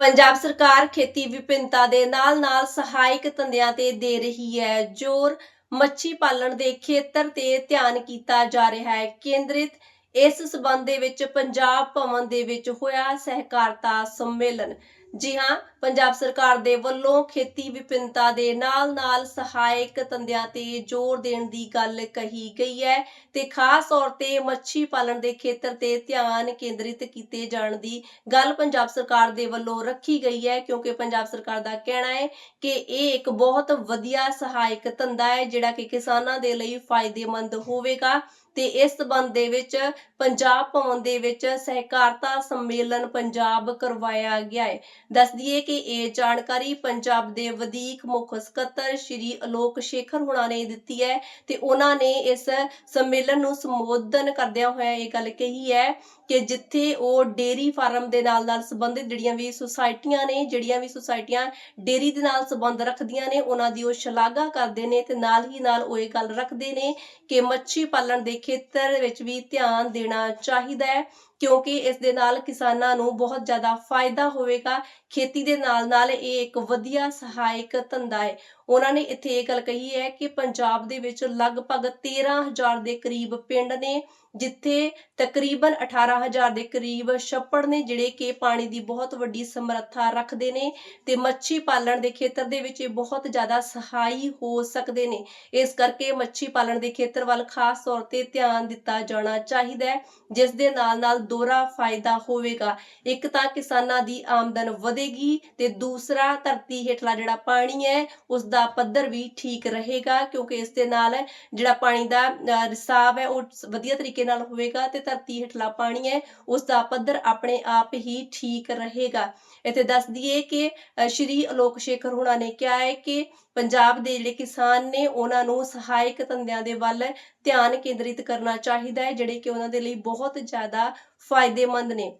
ਪੰਜਾਬ ਸਰਕਾਰ ਖੇਤੀ ਵਿਭਿੰਨਤਾ ਦੇ ਨਾਲ-ਨਾਲ ਸਹਾਇਕ ਧੰਦਿਆਂ ਤੇ ਦੇ ਰਹੀ ਹੈ। ਜ਼ੋਰ ਮੱਛੀ ਪਾਲਣ ਦੇ ਖੇਤਰ ਤੇ ਧਿਆਨ ਕੀਤਾ ਜਾ ਰਿਹਾ ਹੈ। ਕੇਂਦਰਿਤ ਇਸ ਸਬੰਧ ਦੇ ਵਿੱਚ ਪੰਜਾਬ ਭਵਨ ਦੇ ਵਿੱਚ ਹੋਇਆ ਸਹਿਕਾਰਤਾ ਸੰਮੇਲਨ। ਜੀ ਹਾਂ, ਪੰਜਾਬ ਸਰਕਾਰ ਦੇ ਵੱਲੋਂ ਖੇਤੀ ਵਿਭਿੰਨਤਾ ਦੇ ਨਾਲ-ਨਾਲ ਸਹਾਇਕ ਧੰਦਿਆਂ ਤੇ ਜ਼ੋਰ ਦੇਣ ਦੀ ਗੱਲ ਕਹੀ ਗਈ ਹੈ ਤੇ ਖਾਸ ਤੌਰ ਤੇ ਮੱਛੀ ਪਾਲਣ ਦੇ ਖੇਤਰ ਤੇ ਧਿਆਨ ਕੇਂਦਰਿਤ ਕੀਤੇ ਜਾਣ ਦੀ ਗੱਲ ਪੰਜਾਬ ਸਰਕਾਰ ਦੇ ਵੱਲੋਂ ਰੱਖੀ ਗਈ ਹੈ, ਕਿਉਂਕਿ ਪੰਜਾਬ ਸਰਕਾਰ ਦਾ ਕਹਿਣਾ ਹੈ ਕਿ ਇਹ ਇੱਕ ਬਹੁਤ ਵਧੀਆ ਸਹਾਇਕ ਧੰਦਾ ਹੈ, ਜਿਹੜਾ ਕਿ ਕਿਸਾਨਾਂ ਦੇ ਲਈ ਫਾਇਦੇਮੰਦ ਹੋਵੇਗਾ ਤੇ ਇਸ ਸਬੰਧ ਦੇ ਵਿੱਚ ਪੰਜਾਬ ਭਵਨ ਦੇ ਵਿੱਚ ਸਹਿਕਾਰਤਾ ਸੰਮੇਲਨ ਪੰਜਾਬ ਕਰਵਾਇਆ ਗਿਆ ਹੈ। ਦੱਸ ਦਈਏ ਕਿ ਇਹ ਜਾਣਕਾਰੀ ਪੰਜਾਬ ਦੇ ਵਧੀਕ ਮੁੱਖ ਸਕੱਤਰ ਸ਼੍ਰੀ ਅਲੋਕ ਸ਼ੇਖਰ ਹੁਣਾਂ ਨੇ ਦਿੱਤੀ ਹੈ ਤੇ ਉਹਨਾਂ ਨੇ ਇਸ ਸੰਮੇਲਨ ਨੂੰ ਸੰਬੋਧਨ ਕਰਦਿਆਂ ਹੋਇਆ ਇਹ ਗੱਲ ਕਹੀ ਹੈ ਕਿ ਜਿੱਥੇ ਉਹ ਡੇਰੀ ਫਾਰਮ ਦੇ ਨਾਲ ਨਾਲ ਸੰਬੰਧਿਤ ਜਿਹੜੀਆਂ ਵੀ ਸੁਸਾਇਟੀਆਂ ਨੇ, ਜਿਹੜੀਆਂ ਵੀ ਸੁਸਾਇਟੀਆਂ ਡੇਰੀ ਦੇ ਨਾਲ ਸੰਬੰਧ ਰੱਖਦੀਆਂ ਨੇ, ਉਹਨਾਂ ਦੀ ਉਹ ਸ਼ਲਾਘਾ ਕਰਦੇ ਨੇ ਤੇ ਨਾਲ ਹੀ ਨਾਲ ਉਹ ਇਹ ਗੱਲ ਰੱਖਦੇ ਨੇ ਕਿ ਮੱਛੀ ਪਾਲਣ ਦੇ ਖੇਤਰ ਵਿੱਚ ਵੀ ਧਿਆਨ ਦੇਣਾ ਚਾਹੀਦਾ ਹੈ। ਕਿਉਂਕਿ ਇਸ ਦੇ ਨਾਲ ਕਿਸਾਨਾਂ ਨੂੰ ਬਹੁਤ ਜ਼ਿਆਦਾ ਫਾਇਦਾ ਹੋਵੇਗਾ। ਖੇਤੀ ਦੇ ਨਾਲ ਨਾਲ ਇਹ ਇੱਕ ਵਧੀਆ ਸਹਾਇਕ ਧੰਦਾ ਹੈ। ਉਹਨਾਂ ਨੇ ਇੱਥੇ ਇਹ ਗੱਲ ਕਹੀ ਹੈ ਕਿ ਪੰਜਾਬ ਦੇ ਵਿੱਚ ਲਗਭਗ 13000 ਦੇ ਕਰੀਬ ਪਿੰਡ ਨੇ ਜਿੱਥੇ ਤਕਰੀਬਨ 18000 ਦੇ ਕਰੀਬ ਛੱਪੜ ਨੇ ਜਿਹੜੇ ਕਿ ਪਾਣੀ ਦੀ ਬਹੁਤ ਵੱਡੀ ਸਮਰੱਥਾ ਰੱਖਦੇ ਨੇ ਤੇ ਮੱਛੀ ਪਾਲਣ ਦੇ ਖੇਤਰ ਦੇ ਵਿੱਚ ਇਹ ਬਹੁਤ ਜ਼ਿਆਦਾ ਸਹਾਈ ਹੋ ਸਕਦੇ ਨੇ। ਇਸ ਕਰਕੇ ਮੱਛੀ ਪਾਲਣ ਦੇ ਖੇਤਰ ਵੱਲ ਖਾਸ ਤੌਰ ਤੇ ਧਿਆਨ ਦਿੱਤਾ ਜਾਣਾ ਚਾਹੀਦਾ ਹੈ ਜਿਸ ਦੇ ਨਾਲ ਨਾਲ ਦੋਹਰਾ ਫਾਇਦਾ ਹੋਵੇਗਾ। ਇੱਕ ਤਾਂ ਕਿਸਾਨਾਂ ਦੀ ਆਮਦਨ ਵਧੇਗੀ ਤੇ ਦੂਸਰਾ ਧਰਤੀ ਹੇਠਲਾ ਜਿਹੜਾ ਪਾਣੀ ਹੈ ਉਸ ਦਾ ਪੱਧਰ ਵੀ ਠੀਕ ਰਹੇਗਾ ਕਿਉਂਕਿ ਇਸ ਦੇ ਨਾਲ ਜਿਹੜਾ ਪਾਣੀ ਦਾ ਅਹ, ਰਿਸਾਵ ਹੈ ਉਹ ਵਧੀਆ ਤਰੀਕੇ ਨਾਲ ਹੋਵੇਗਾ ਤੇ ਧਰਤੀ ਹੇਠਲਾ ਪਾਣੀ ਹੈ ਉਸ ਦਾ ਪੱਧਰ ਆਪਣੇ ਆਪ ਹੀ ਠੀਕ ਰਹੇਗਾ। ਇੱਥੇ ਦੱਸ ਦਈਏ ਕਿ ਸ਼੍ਰੀ ਅਲੋਕ ਸ਼ੇਖਰ ਹੁਣਾਂ ਨੇ ਕਿਹਾ ਹੈ ਕਿ ਪੰਜਾਬ ਦੇ ਜਿਹੜੇ ਕਿਸਾਨ ਨੇ, ਉਹਨਾਂ ਨੂੰ ਸਹਾਇਕ ਧੰਦਿਆਂ ਦੇ ਵੱਲ ਧਿਆਨ ਕੇਂਦਰਿਤ ਕਰਨਾ ਚਾਹੀਦਾ ਹੈ, ਜਿਹੜੇ ਕਿ ਉਹਨਾਂ ਦੇ ਲਈ ਬਹੁਤ ਜ਼ਿਆਦਾ ਫਾਇਦੇਮੰਦ ਨੇ।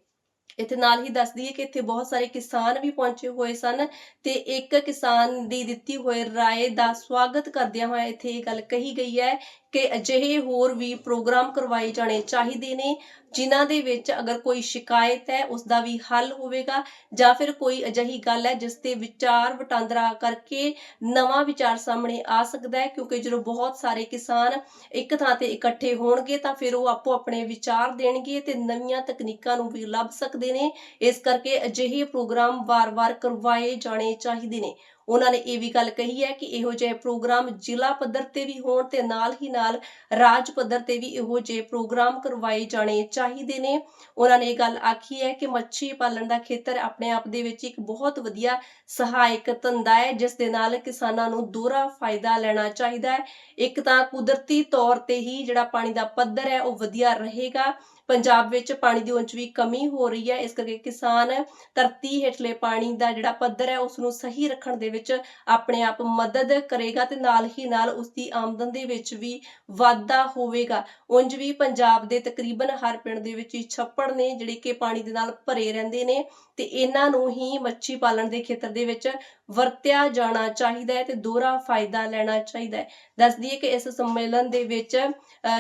ਇੱਥੇ ਨਾਲ ਹੀ ਦੱਸ ਦਈਏ ਕਿ ਇੱਥੇ ਬਹੁਤ ਸਾਰੇ ਕਿਸਾਨ ਵੀ ਪਹੁੰਚੇ ਹੋਏ ਸਨ ਤੇ ਇੱਕ ਕਿਸਾਨ ਦੀ ਦਿੱਤੀ ਹੋਏ ਰਾਏ ਦਾ ਸਵਾਗਤ ਕਰਦਿਆਂ ਹੋਇਆ ਇੱਥੇ ਇਹ ਗੱਲ ਕਹੀ ਗਈ ਹੈ ਕਿ ਅਜਿਹੇ ਹੋਰ ਵੀ ਪ੍ਰੋਗਰਾਮ ਕਰਵਾਏ ਜਾਣੇ ਚਾਹੀਦੇ ਨੇ। ਜਿਨ੍ਹਾਂ ਦੇ ਵਿੱਚ ਅਗਰ ਕੋਈ ਸ਼ਿਕਾਇਤ ਹੈ ਉਸ ਦਾ ਵੀ ਹੱਲ ਹੋਵੇਗਾ ਜਾਂ ਫਿਰ ਕੋਈ ਅਜਿਹੀ ਗੱਲ ਹੈ, ਜਿਸ ਤੇ ਵਿਚਾਰ ਵਟਾਂਦਰਾ ਕਰਕੇ ਨਵਾਂ ਵਿਚਾਰ ਸਾਹਮਣੇ ਆ ਸਕਦਾ ਹੈ, ਕਿਉਂਕਿ ਜਦੋਂ ਬਹੁਤ ਸਾਰੇ ਕਿਸਾਨ ਇੱਕ ਥਾਂ ਤੇ ਇਕੱਠੇ ਹੋਣਗੇ ਤਾਂ ਫਿਰ ਉਹ ਆਪੋ ਆਪਣੇ ਵਿਚਾਰ ਦੇਣਗੇ ਤੇ ਨਵੀਆਂ ਤਕਨੀਕਾਂ ਨੂੰ ਵੀ ਲੱਭ ਸਕਦੇ ਨੇ। ਇਸ ਕਰਕੇ ਅਜਿਹੇ ਪ੍ਰੋਗਰਾਮ ਵਾਰ-ਵਾਰ ਕਰਵਾਏ ਜਾਣੇ ਚਾਹੀਦੇ ਨੇ। ਉਹਨਾਂ ਨੇ ਇਹ ਵੀ ਗੱਲ ਕਹੀ ਹੈ ਕਿ ਇਹੋ ਜਿਹੇ ਪ੍ਰੋਗਰਾਮ ਜ਼ਿਲ੍ਹਾ ਪੱਧਰ ਤੇ ਵੀ ਹੋਣ ਤੇ ਨਾਲ ਹੀ ਨਾਲ ਰਾਜ ਪੱਧਰ ਤੇ ਵੀ ਇਹੋ ਜਿਹੇ ਪ੍ਰੋਗਰਾਮ ਕਰਵਾਏ ਜਾਣੇ ਚਾਹੀਦੇ ਨੇ। ਉਹਨਾਂ ਨੇ ਇਹ ਗੱਲ ਆਖੀ ਹੈ ਕਿ ਮੱਛੀ ਪਾਲਣ ਦਾ ਖੇਤਰ ਆਪਣੇ ਆਪ ਦੇ ਵਿੱਚ ਇੱਕ ਬਹੁਤ ਵਧੀਆ ਸਹਾਇਕ ਧੰਦਾ ਹੈ, ਜਿਸ ਦੇ ਨਾਲ ਕਿਸਾਨਾਂ ਨੂੰ ਦੋਹਰਾ ਫਾਇਦਾ ਲੈਣਾ ਚਾਹੀਦਾ ਹੈ। ਇੱਕ ਤਾਂ ਕੁਦਰਤੀ ਤੌਰ ਤੇ ਹੀ ਜਿਹੜਾ ਪਾਣੀ ਦਾ ਪੱਧਰ ਹੈ ਉਹ ਵਧੀਆ ਰਹੇਗਾ। ਪੰਜਾਬ ਵਿੱਚ ਪਾਣੀ ਦੀ ਉਂਚ ਵੀ ਕਮੀ ਹੋ ਰਹੀ ਹੈ। ਇਸ ਕਰਕੇ ਕਿਸਾਨ ਧਰਤੀ ਹੇਠਲੇ ਪਾਣੀ ਦਾ ਜਿਹੜਾ ਪੱਧਰ ਹੈ ਉਸ ਨੂੰ ਸਹੀ ਰੱਖਣ ਦੇ ਵਿੱਚ ਆਪਣੇ ਆਪ ਮਦਦ ਕਰੇਗਾ ਤੇ ਨਾਲ ਹੀ ਨਾਲ ਉਸ ਦੀ ਆਮਦਨ ਦੇ ਵਿੱਚ ਵੀ ਵਾਧਾ ਹੋਵੇਗਾ। ਉਂਝ ਵੀ ਪੰਜਾਬ ਦੇ ਤਕਰੀਬਨ ਹਰ ਪਿੰਡ ਦੇ ਵਿੱਚ ਹੀ ਛੱਪੜ ਨੇ ਜਿਹੜੇ ਕਿ ਪਾਣੀ ਦੇ ਨਾਲ ਭਰੇ ਰਹਿੰਦੇ ਨੇ ਤੇ ਇਹਨਾਂ ਨੂੰ ਹੀ ਮੱਛੀ ਪਾਲਣ ਦੇ ਖੇਤਰ ਦੇ ਵਿੱਚ ਵਰਤਿਆ ਜਾਣਾ ਚਾਹੀਦਾ ਹੈ ਤੇ ਦੋਹਰਾ ਫਾਇਦਾ ਲੈਣਾ ਚਾਹੀਦਾ ਹੈ। ਦੱਸ ਦਈਏ ਕਿ ਇਸ ਸੰਮੇਲਨ ਦੇ ਵਿੱਚ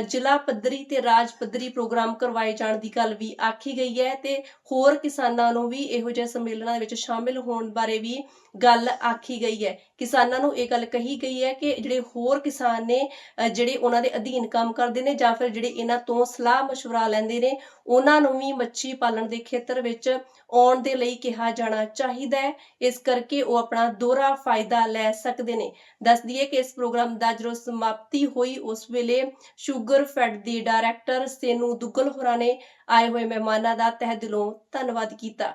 ਜ਼ਿਲ੍ਹਾ ਪੱਧਰੀ ਤੇ ਰਾਜ ਪੱਧਰੀ ਪ੍ਰੋਗਰਾਮ ਕਰਵਾਏ ਜਾਣ ਦੀ ਗੱਲ ਵੀ ਆਖੀ ਗਈ ਹੈ ਤੇ ਹੋਰ ਕਿਸਾਨਾਂ ਨੂੰ ਵੀ ਇਹੋ ਜਿਹੇ ਸੰਮੇਲਨਾਂ ਦੇ ਵਿੱਚ ਸ਼ਾਮਿਲ ਹੋਣ ਬਾਰੇ ਵੀ ਗੱਲ ਆਖੀ ਗਈ ਹੈ ਕਿਸਾਨਾਂ ਨੂੰ ਇਹ ਗੱਲ ਕਹੀ ਗਈ ਹੈ ਕਿ ਜਿਹੜੇ ਹੋਰ ਕਿਸਾਨ ਨੇ ਅ, ਜਿਹੜੇ ਉਹਨਾਂ ਦੇ ਅਧੀਨ ਕੰਮ ਕਰਦੇ ਨੇ ਜਾਂ ਫਿਰ ਜਿਹੜੇ ਇਹਨਾਂ ਤੋਂ ਸਲਾਹ مشورہ ਲੈਂਦੇ ਨੇ ਉਹਨਾਂ ਨੂੰ ਵੀ ਮੱਛੀ ਪਾਲਣ ਦੇ ਖੇਤਰ ਵਿੱਚ ਆਉਣ ਦੇ ਲਈ ਕਿਹਾ ਜਾਣਾ ਚਾਹੀਦਾ ਹੈ ਇਸ ਕਰਕੇ ਉਹ ਆਪਣਾ ਦੋਹਰਾ ਫਾਇਦਾ ਲੈ ਸਕਦੇ ਨੇ ਦੱਸ ਦਈਏ ਕਿ ਇਸ ਪ੍ਰੋਗਰਾਮ ਦਾ ਜਦੋਂ ਸਮਾਪਤੀ ਹੋਈ ਉਸ ਵੇਲੇ ਸ਼ੂਗਰ ਫੈਡ ਦੀ ਡਾਇਰੈਕਟਰ ਸੇਨੂ ਦੁੱਗਲ ਹੋਰਾਂ ਨੇ ਆਏ ਹੋਏ ਮਹਿਮਾਨਾਂ ਦਾ ਤਹਿ ਦਿਲੋਂ ਧੰਨਵਾਦ ਕੀਤਾ।